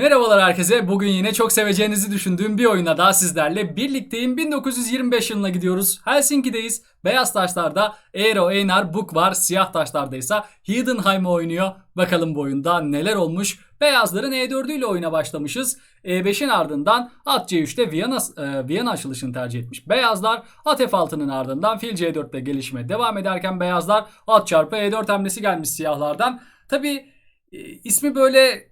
Merhabalar herkese. Bugün yine çok seveceğinizi düşündüğüm bir oyuna daha sizlerle birlikteyim. 1925 yılına gidiyoruz. Helsinki'deyiz. Beyaz taşlarda Eero Einar Book var. Siyah taşlarda ise Heidenheim oynuyor. Bakalım bu oyunda neler olmuş. Beyazların E4 ile oyuna başlamışız. E5'in ardından at C3'te Viyana, e, Viyana açılışını tercih etmiş. Beyazlar at F6'nın ardından fil C4'te gelişime devam ederken beyazlar at çarpı E4 hamlesi gelmiş siyahlardan. Tabi ismi böyle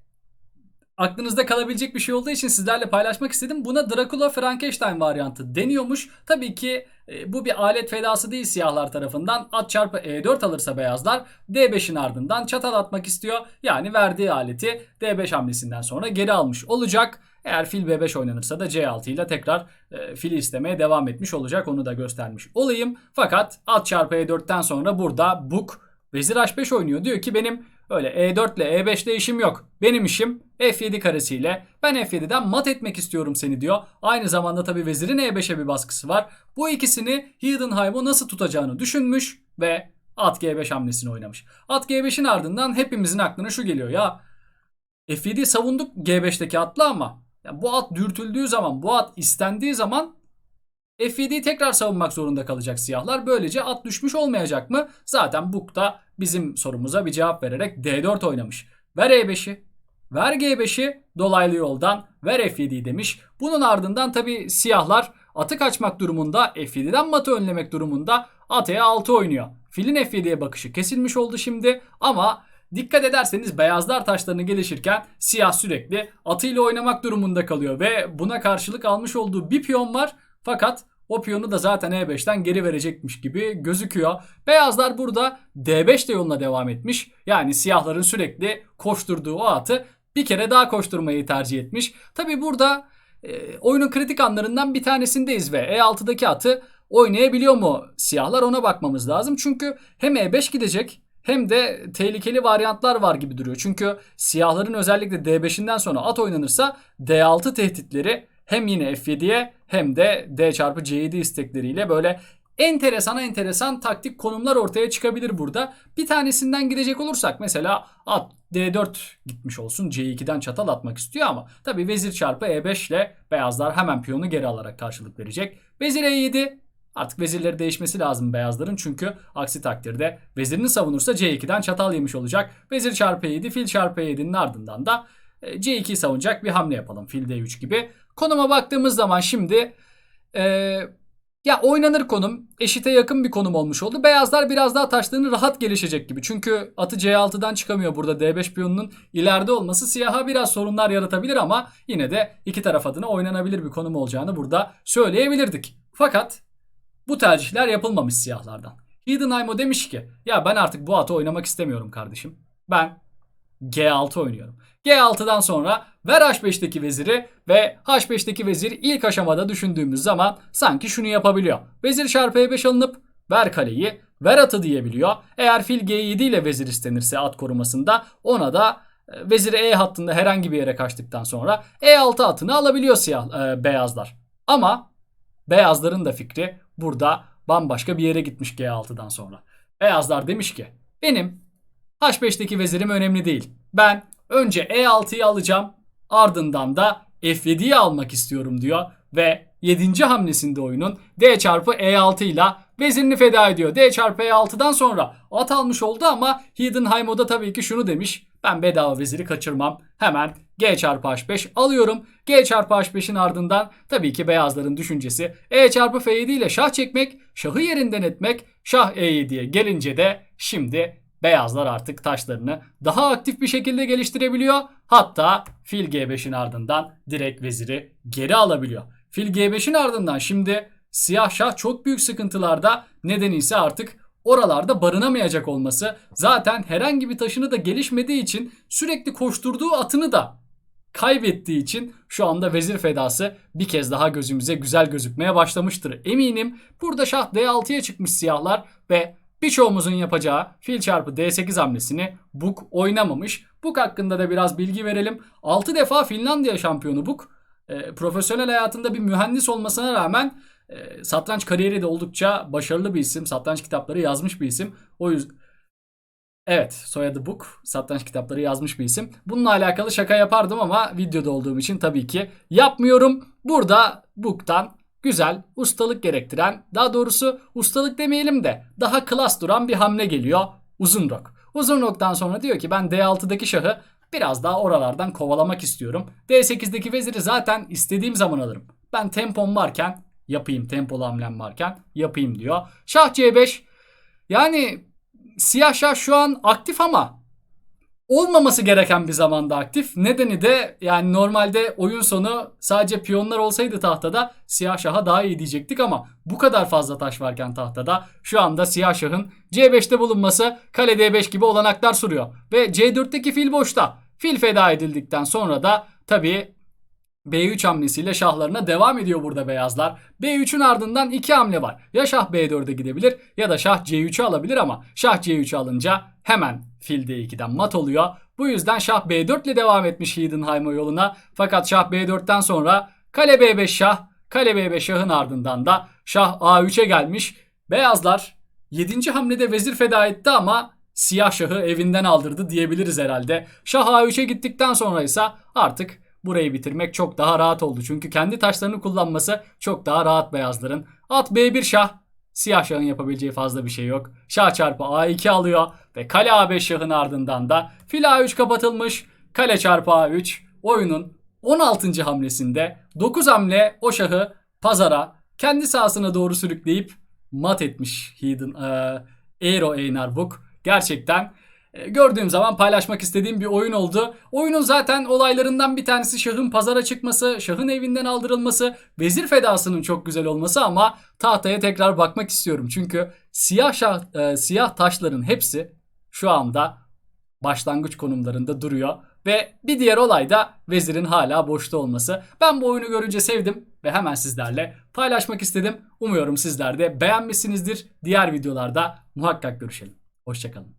aklınızda kalabilecek bir şey olduğu için sizlerle paylaşmak istedim. Buna Dracula Frankenstein varyantı deniyormuş. Tabii ki e, bu bir alet fedası değil siyahlar tarafından. At çarpı E4 alırsa beyazlar D5'in ardından çatal atmak istiyor. Yani verdiği aleti D5 hamlesinden sonra geri almış olacak. Eğer fil B5 oynanırsa da C6 ile tekrar e, fili istemeye devam etmiş olacak. Onu da göstermiş olayım. Fakat at çarpı E4'ten sonra burada Book Vezir H5 oynuyor. Diyor ki benim öyle E4 ile E5'te işim yok. Benim işim F7 karesiyle. Ben F7'den mat etmek istiyorum seni diyor. Aynı zamanda tabi vezirin E5'e bir baskısı var. Bu ikisini Heidenheim'u nasıl tutacağını düşünmüş ve at G5 hamlesini oynamış. At G5'in ardından hepimizin aklına şu geliyor ya. F7 savunduk G5'teki atla ama ya bu at dürtüldüğü zaman, bu at istendiği zaman F7'yi tekrar savunmak zorunda kalacak siyahlar. Böylece at düşmüş olmayacak mı? Zaten Book da bizim sorumuza bir cevap vererek D4 oynamış. Ver E5'i. Ver G5'i dolaylı yoldan ver F7'yi demiş. Bunun ardından tabi siyahlar atı kaçmak durumunda F7'den matı önlemek durumunda at E6 oynuyor. Filin F7'ye bakışı kesilmiş oldu şimdi ama dikkat ederseniz beyazlar taşlarını gelişirken siyah sürekli atıyla oynamak durumunda kalıyor ve buna karşılık almış olduğu bir piyon var. Fakat o piyonu da zaten E5'ten geri verecekmiş gibi gözüküyor. Beyazlar burada D5 de yoluna devam etmiş. Yani siyahların sürekli koşturduğu o atı bir kere daha koşturmayı tercih etmiş. Tabi burada e, oyunun kritik anlarından bir tanesindeyiz ve E6'daki atı oynayabiliyor mu siyahlar ona bakmamız lazım. Çünkü hem E5 gidecek hem de tehlikeli varyantlar var gibi duruyor. Çünkü siyahların özellikle D5'inden sonra at oynanırsa D6 tehditleri hem yine F7'ye hem de D çarpı C7 istekleriyle böyle enteresan enteresan taktik konumlar ortaya çıkabilir burada. Bir tanesinden gidecek olursak mesela at D4 gitmiş olsun C2'den çatal atmak istiyor ama tabi vezir çarpı E5 ile beyazlar hemen piyonu geri alarak karşılık verecek. Vezir E7 Artık vezirleri değişmesi lazım beyazların çünkü aksi takdirde vezirini savunursa C2'den çatal yemiş olacak. Vezir çarpı E7, fil çarpı E7'nin ardından da C2'yi savunacak bir hamle yapalım. Fil D3 gibi. Konuma baktığımız zaman şimdi e, ya oynanır konum eşite yakın bir konum olmuş oldu. Beyazlar biraz daha taşlarını rahat gelişecek gibi. Çünkü atı C6'dan çıkamıyor burada D5 piyonunun ileride olması siyaha biraz sorunlar yaratabilir ama yine de iki taraf adına oynanabilir bir konum olacağını burada söyleyebilirdik. Fakat bu tercihler yapılmamış siyahlardan. Heidenheim demiş ki ya ben artık bu atı oynamak istemiyorum kardeşim. Ben G6 oynuyorum. G6'dan sonra ver H5'teki veziri ve H5'teki vezir ilk aşamada düşündüğümüz zaman sanki şunu yapabiliyor. Vezir çarpı E5 alınıp ver kaleyi ver atı diyebiliyor. Eğer fil G7 ile vezir istenirse at korumasında ona da e, vezir E hattında herhangi bir yere kaçtıktan sonra E6 atını alabiliyor siyah e, beyazlar. Ama beyazların da fikri burada bambaşka bir yere gitmiş G6'dan sonra. Beyazlar demiş ki benim H5'teki vezirim önemli değil. Ben önce E6'yı alacağım ardından da F7'yi almak istiyorum diyor ve 7. hamlesinde oyunun D çarpı E6 ile vezirini feda ediyor. D çarpı E6'dan sonra at almış oldu ama Heidenheim o da tabii ki şunu demiş. Ben bedava veziri kaçırmam. Hemen G çarpı H5 alıyorum. G çarpı H5'in ardından tabii ki beyazların düşüncesi E çarpı F7 ile şah çekmek, şahı yerinden etmek, şah E7'ye gelince de şimdi beyazlar artık taşlarını daha aktif bir şekilde geliştirebiliyor. Hatta fil G5'in ardından direkt veziri geri alabiliyor. Fil G5'in ardından şimdi siyah şah çok büyük sıkıntılarda nedeni ise artık oralarda barınamayacak olması. Zaten herhangi bir taşını da gelişmediği için sürekli koşturduğu atını da kaybettiği için şu anda vezir fedası bir kez daha gözümüze güzel gözükmeye başlamıştır. Eminim burada şah D6'ya çıkmış siyahlar ve birçoğumuzun yapacağı fil çarpı D8 hamlesini Buk oynamamış. Buk hakkında da biraz bilgi verelim. 6 defa Finlandiya şampiyonu Buk. E, profesyonel hayatında bir mühendis olmasına rağmen e, satranç kariyeri de oldukça başarılı bir isim. Satranç kitapları yazmış bir isim. O yüzden Evet soyadı Buk. Satranç kitapları yazmış bir isim. Bununla alakalı şaka yapardım ama videoda olduğum için tabii ki yapmıyorum. Burada Buk'tan güzel, ustalık gerektiren, daha doğrusu ustalık demeyelim de daha klas duran bir hamle geliyor. Uzun rok. Uzun roktan sonra diyor ki ben D6'daki şahı biraz daha oralardan kovalamak istiyorum. D8'deki veziri zaten istediğim zaman alırım. Ben tempom varken yapayım, tempolu hamlem varken yapayım diyor. Şah C5 yani siyah şah şu an aktif ama olmaması gereken bir zamanda aktif. Nedeni de yani normalde oyun sonu sadece piyonlar olsaydı tahtada siyah şaha daha iyi diyecektik ama bu kadar fazla taş varken tahtada şu anda siyah şahın C5'te bulunması kale D5 gibi olanaklar sunuyor. Ve C4'teki fil boşta. Fil feda edildikten sonra da tabii B3 hamlesiyle şahlarına devam ediyor burada beyazlar. B3'ün ardından iki hamle var. Ya şah B4'e gidebilir ya da şah C3'ü alabilir ama şah C3'ü alınca hemen fil D2'den mat oluyor. Bu yüzden şah B4 ile devam etmiş Heidenheim'e yoluna. Fakat şah B4'ten sonra kale B5 şah, kale B5 şahın ardından da şah A3'e gelmiş. Beyazlar 7. hamlede vezir feda etti ama siyah şahı evinden aldırdı diyebiliriz herhalde. Şah A3'e gittikten sonra ise artık burayı bitirmek çok daha rahat oldu. Çünkü kendi taşlarını kullanması çok daha rahat beyazların. At B1 şah. Siyah şahın yapabileceği fazla bir şey yok. Şah çarpı A2 alıyor ve kale A5 şahın ardından da fil A3 kapatılmış. Kale çarpı A3 oyunun 16. hamlesinde 9 hamle o şahı pazara kendi sahasına doğru sürükleyip mat etmiş Heathen, eee Aero Einar Book. Gerçekten e, gördüğüm zaman paylaşmak istediğim bir oyun oldu. Oyunun zaten olaylarından bir tanesi şahın pazara çıkması, şahın evinden aldırılması, vezir fedasının çok güzel olması ama tahtaya tekrar bakmak istiyorum. Çünkü siyah şah, e, siyah taşların hepsi şu anda başlangıç konumlarında duruyor. Ve bir diğer olay da vezirin hala boşta olması. Ben bu oyunu görünce sevdim ve hemen sizlerle paylaşmak istedim. Umuyorum sizler de beğenmişsinizdir. Diğer videolarda muhakkak görüşelim. Hoşçakalın.